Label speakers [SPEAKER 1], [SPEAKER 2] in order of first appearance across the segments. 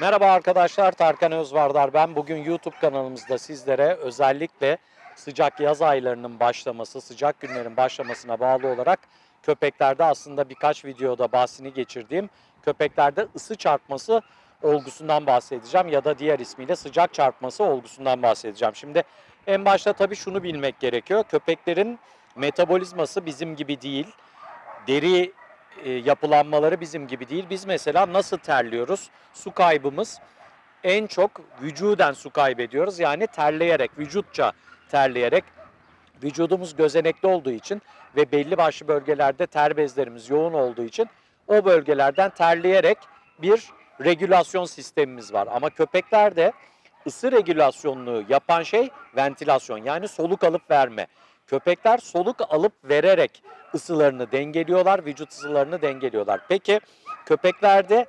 [SPEAKER 1] Merhaba arkadaşlar, Tarkan Özvardar ben. Bugün YouTube kanalımızda sizlere özellikle sıcak yaz aylarının başlaması, sıcak günlerin başlamasına bağlı olarak köpeklerde aslında birkaç videoda bahsini geçirdiğim köpeklerde ısı çarpması olgusundan bahsedeceğim ya da diğer ismiyle sıcak çarpması olgusundan bahsedeceğim. Şimdi en başta tabii şunu bilmek gerekiyor. Köpeklerin metabolizması bizim gibi değil. Deri e, yapılanmaları bizim gibi değil. Biz mesela nasıl terliyoruz? Su kaybımız en çok vücuden su kaybediyoruz. Yani terleyerek, vücutça terleyerek vücudumuz gözenekli olduğu için ve belli başlı bölgelerde ter bezlerimiz yoğun olduğu için o bölgelerden terleyerek bir regülasyon sistemimiz var. Ama köpeklerde ısı regülasyonunu yapan şey ventilasyon yani soluk alıp verme. Köpekler soluk alıp vererek ısılarını dengeliyorlar, vücut ısılarını dengeliyorlar. Peki köpeklerde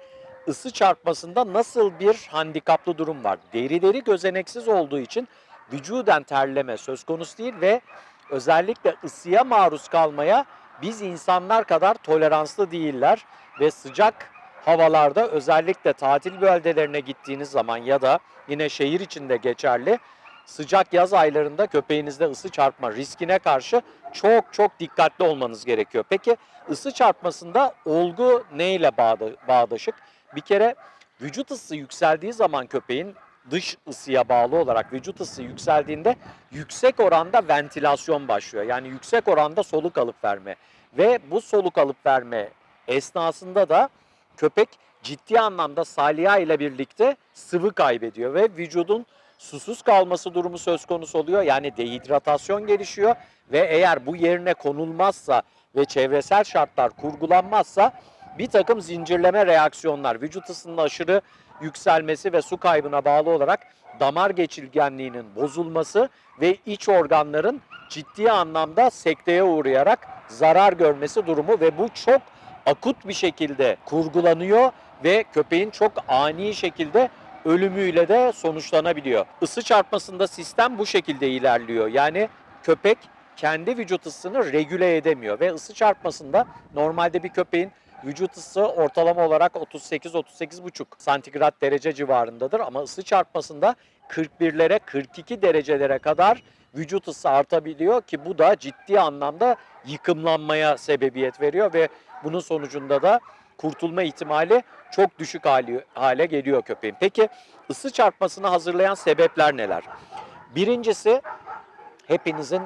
[SPEAKER 1] ısı çarpmasında nasıl bir handikaplı durum var? Derileri gözeneksiz olduğu için vücuden terleme söz konusu değil ve özellikle ısıya maruz kalmaya biz insanlar kadar toleranslı değiller ve sıcak havalarda özellikle tatil bölgelerine gittiğiniz zaman ya da yine şehir içinde geçerli sıcak yaz aylarında köpeğinizde ısı çarpma riskine karşı çok çok dikkatli olmanız gerekiyor. Peki ısı çarpmasında olgu neyle bağda- bağdaşık? Bir kere vücut ısısı yükseldiği zaman köpeğin dış ısıya bağlı olarak vücut ısısı yükseldiğinde yüksek oranda ventilasyon başlıyor. Yani yüksek oranda soluk alıp verme ve bu soluk alıp verme esnasında da köpek ciddi anlamda salya ile birlikte sıvı kaybediyor ve vücudun susuz kalması durumu söz konusu oluyor. Yani dehidratasyon gelişiyor ve eğer bu yerine konulmazsa ve çevresel şartlar kurgulanmazsa bir takım zincirleme reaksiyonlar, vücut ısının aşırı yükselmesi ve su kaybına bağlı olarak damar geçirgenliğinin bozulması ve iç organların ciddi anlamda sekteye uğrayarak zarar görmesi durumu ve bu çok akut bir şekilde kurgulanıyor ve köpeğin çok ani şekilde ölümüyle de sonuçlanabiliyor. Isı çarpmasında sistem bu şekilde ilerliyor. Yani köpek kendi vücut ısısını regüle edemiyor ve ısı çarpmasında normalde bir köpeğin vücut ısı ortalama olarak 38-38,5 santigrat derece civarındadır ama ısı çarpmasında 41'lere 42 derecelere kadar vücut ısı artabiliyor ki bu da ciddi anlamda yıkımlanmaya sebebiyet veriyor ve bunun sonucunda da kurtulma ihtimali çok düşük hali, hale geliyor köpeğin. Peki ısı çarpmasını hazırlayan sebepler neler? Birincisi hepinizin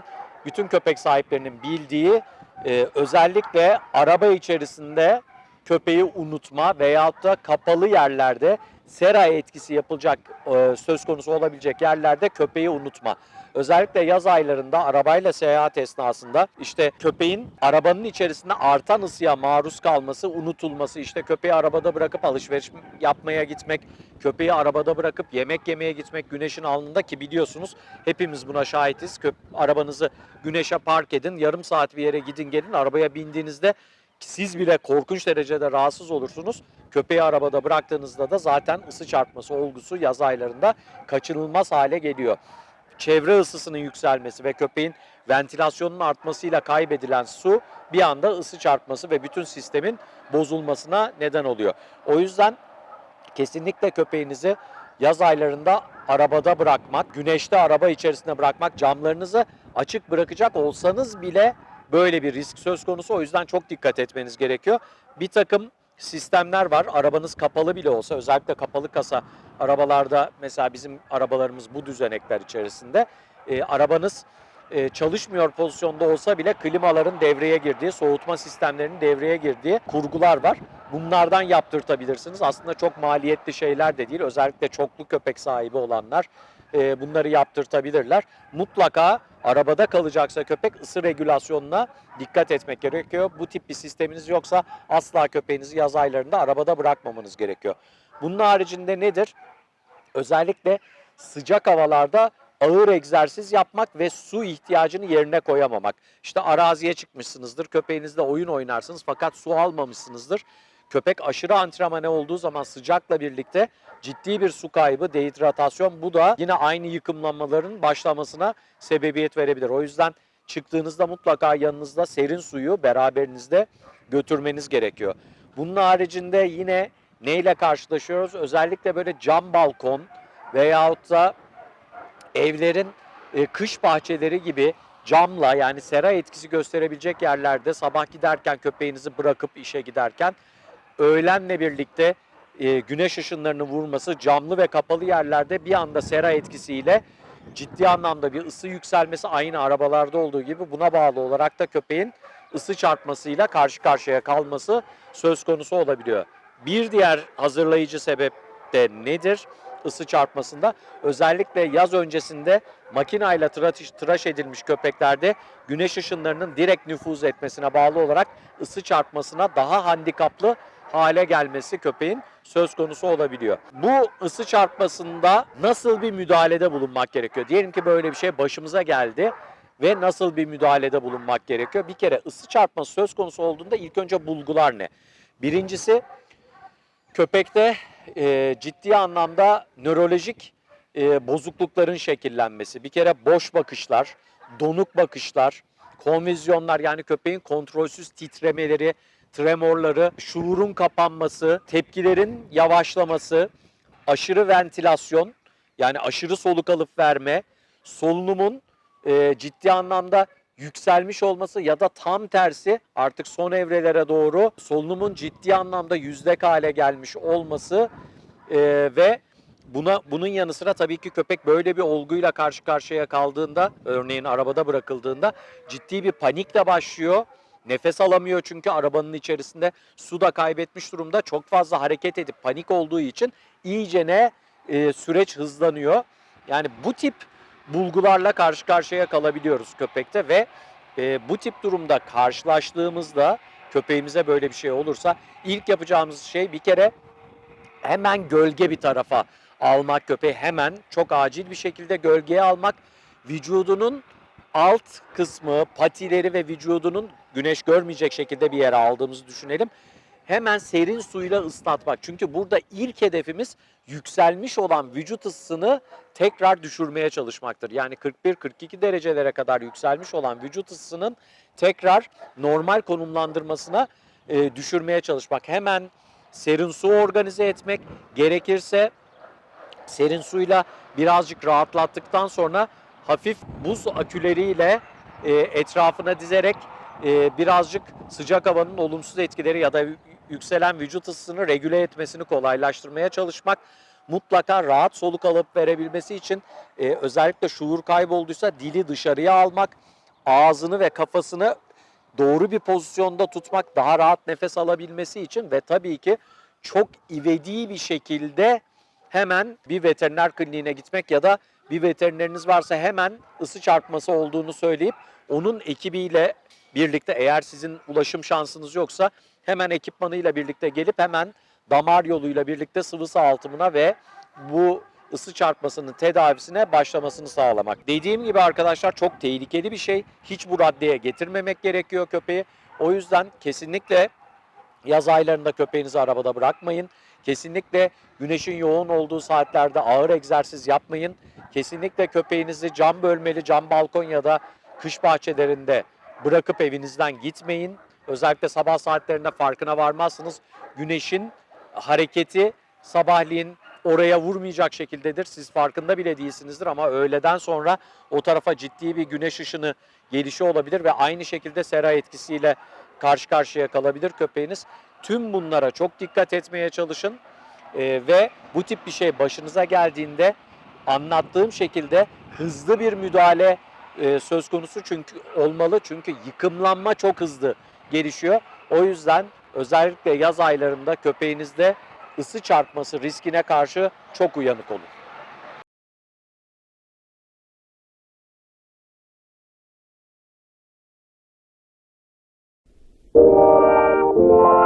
[SPEAKER 1] bütün köpek sahiplerinin bildiği e, özellikle araba içerisinde köpeği unutma veyahut da kapalı yerlerde sera etkisi yapılacak e, söz konusu olabilecek yerlerde köpeği unutma. Özellikle yaz aylarında arabayla seyahat esnasında işte köpeğin arabanın içerisinde artan ısıya maruz kalması, unutulması, işte köpeği arabada bırakıp alışveriş yapmaya gitmek, köpeği arabada bırakıp yemek yemeye gitmek güneşin alnında ki biliyorsunuz hepimiz buna şahitiz. Köp arabanızı güneşe park edin, yarım saat bir yere gidin gelin arabaya bindiğinizde siz bile korkunç derecede rahatsız olursunuz. Köpeği arabada bıraktığınızda da zaten ısı çarpması olgusu yaz aylarında kaçınılmaz hale geliyor çevre ısısının yükselmesi ve köpeğin ventilasyonunun artmasıyla kaybedilen su bir anda ısı çarpması ve bütün sistemin bozulmasına neden oluyor. O yüzden kesinlikle köpeğinizi yaz aylarında arabada bırakmak, güneşte araba içerisinde bırakmak, camlarınızı açık bırakacak olsanız bile böyle bir risk söz konusu. O yüzden çok dikkat etmeniz gerekiyor. Bir takım sistemler var. Arabanız kapalı bile olsa özellikle kapalı kasa arabalarda mesela bizim arabalarımız bu düzenekler içerisinde. E, arabanız e, çalışmıyor pozisyonda olsa bile klimaların devreye girdiği, soğutma sistemlerinin devreye girdiği kurgular var. Bunlardan yaptırtabilirsiniz. Aslında çok maliyetli şeyler de değil. Özellikle çoklu köpek sahibi olanlar e, bunları yaptırtabilirler. Mutlaka arabada kalacaksa köpek ısı regülasyonuna dikkat etmek gerekiyor. Bu tip bir sisteminiz yoksa asla köpeğinizi yaz aylarında arabada bırakmamanız gerekiyor. Bunun haricinde nedir? Özellikle sıcak havalarda ağır egzersiz yapmak ve su ihtiyacını yerine koyamamak. İşte araziye çıkmışsınızdır, köpeğinizle oyun oynarsınız fakat su almamışsınızdır. Köpek aşırı antrenmane olduğu zaman sıcakla birlikte ciddi bir su kaybı, dehidratasyon bu da yine aynı yıkımlanmaların başlamasına sebebiyet verebilir. O yüzden çıktığınızda mutlaka yanınızda serin suyu beraberinizde götürmeniz gerekiyor. Bunun haricinde yine neyle karşılaşıyoruz? Özellikle böyle cam balkon veyahut da evlerin e, kış bahçeleri gibi camla yani sera etkisi gösterebilecek yerlerde sabah giderken köpeğinizi bırakıp işe giderken öğlenle birlikte e, güneş ışınlarını vurması camlı ve kapalı yerlerde bir anda sera etkisiyle ciddi anlamda bir ısı yükselmesi aynı arabalarda olduğu gibi buna bağlı olarak da köpeğin ısı çarpmasıyla karşı karşıya kalması söz konusu olabiliyor. Bir diğer hazırlayıcı sebep de nedir? Isı çarpmasında özellikle yaz öncesinde makinayla tıraş, tıraş edilmiş köpeklerde güneş ışınlarının direkt nüfuz etmesine bağlı olarak ısı çarpmasına daha handikaplı hale gelmesi köpeğin söz konusu olabiliyor. Bu ısı çarpmasında nasıl bir müdahalede bulunmak gerekiyor? Diyelim ki böyle bir şey başımıza geldi ve nasıl bir müdahalede bulunmak gerekiyor? Bir kere ısı çarpması söz konusu olduğunda ilk önce bulgular ne? Birincisi köpekte e, ciddi anlamda nörolojik e, bozuklukların şekillenmesi. Bir kere boş bakışlar, donuk bakışlar, konvizyonlar yani köpeğin kontrolsüz titremeleri, tremorları, şuurun kapanması, tepkilerin yavaşlaması, aşırı ventilasyon yani aşırı soluk alıp verme, solunumun e, ciddi anlamda yükselmiş olması ya da tam tersi artık son evrelere doğru solunumun ciddi anlamda yüzdek hale gelmiş olması e, ve buna bunun yanı sıra tabii ki köpek böyle bir olguyla karşı karşıya kaldığında örneğin arabada bırakıldığında ciddi bir panikle başlıyor. Nefes alamıyor çünkü arabanın içerisinde su da kaybetmiş durumda. Çok fazla hareket edip panik olduğu için iyicene e, süreç hızlanıyor. Yani bu tip bulgularla karşı karşıya kalabiliyoruz köpekte ve e, bu tip durumda karşılaştığımızda köpeğimize böyle bir şey olursa ilk yapacağımız şey bir kere hemen gölge bir tarafa almak köpeği hemen çok acil bir şekilde gölgeye almak vücudunun alt kısmı patileri ve vücudunun güneş görmeyecek şekilde bir yere aldığımızı düşünelim. Hemen serin suyla ıslatmak. Çünkü burada ilk hedefimiz yükselmiş olan vücut ısısını tekrar düşürmeye çalışmaktır. Yani 41-42 derecelere kadar yükselmiş olan vücut ısısının tekrar normal konumlandırmasına e, düşürmeye çalışmak. Hemen serin su organize etmek, gerekirse serin suyla birazcık rahatlattıktan sonra hafif buz aküleriyle e, etrafına dizerek e, birazcık sıcak havanın olumsuz etkileri ya da yükselen vücut ısısını regüle etmesini kolaylaştırmaya çalışmak. Mutlaka rahat soluk alıp verebilmesi için e, özellikle şuur kaybolduysa dili dışarıya almak, ağzını ve kafasını doğru bir pozisyonda tutmak, daha rahat nefes alabilmesi için ve tabii ki çok ivedi bir şekilde hemen bir veteriner kliniğine gitmek ya da bir veterineriniz varsa hemen ısı çarpması olduğunu söyleyip onun ekibiyle birlikte eğer sizin ulaşım şansınız yoksa hemen ekipmanıyla birlikte gelip hemen damar yoluyla birlikte sıvı sağaltımına ve bu ısı çarpmasının tedavisine başlamasını sağlamak. Dediğim gibi arkadaşlar çok tehlikeli bir şey. Hiç bu raddeye getirmemek gerekiyor köpeği. O yüzden kesinlikle yaz aylarında köpeğinizi arabada bırakmayın. Kesinlikle güneşin yoğun olduğu saatlerde ağır egzersiz yapmayın. Kesinlikle köpeğinizi cam bölmeli, cam balkon ya da kış bahçelerinde bırakıp evinizden gitmeyin. Özellikle sabah saatlerinde farkına varmazsınız. Güneşin hareketi sabahleyin oraya vurmayacak şekildedir. Siz farkında bile değilsinizdir ama öğleden sonra o tarafa ciddi bir güneş ışını gelişi olabilir ve aynı şekilde sera etkisiyle karşı karşıya kalabilir köpeğiniz. Tüm bunlara çok dikkat etmeye çalışın Ee, ve bu tip bir şey başınıza geldiğinde anlattığım şekilde hızlı bir müdahale e, söz konusu çünkü olmalı çünkü yıkımlanma çok hızlı gelişiyor. O yüzden özellikle yaz aylarında köpeğinizde ısı çarpması riskine karşı çok uyanık olun. Thank you.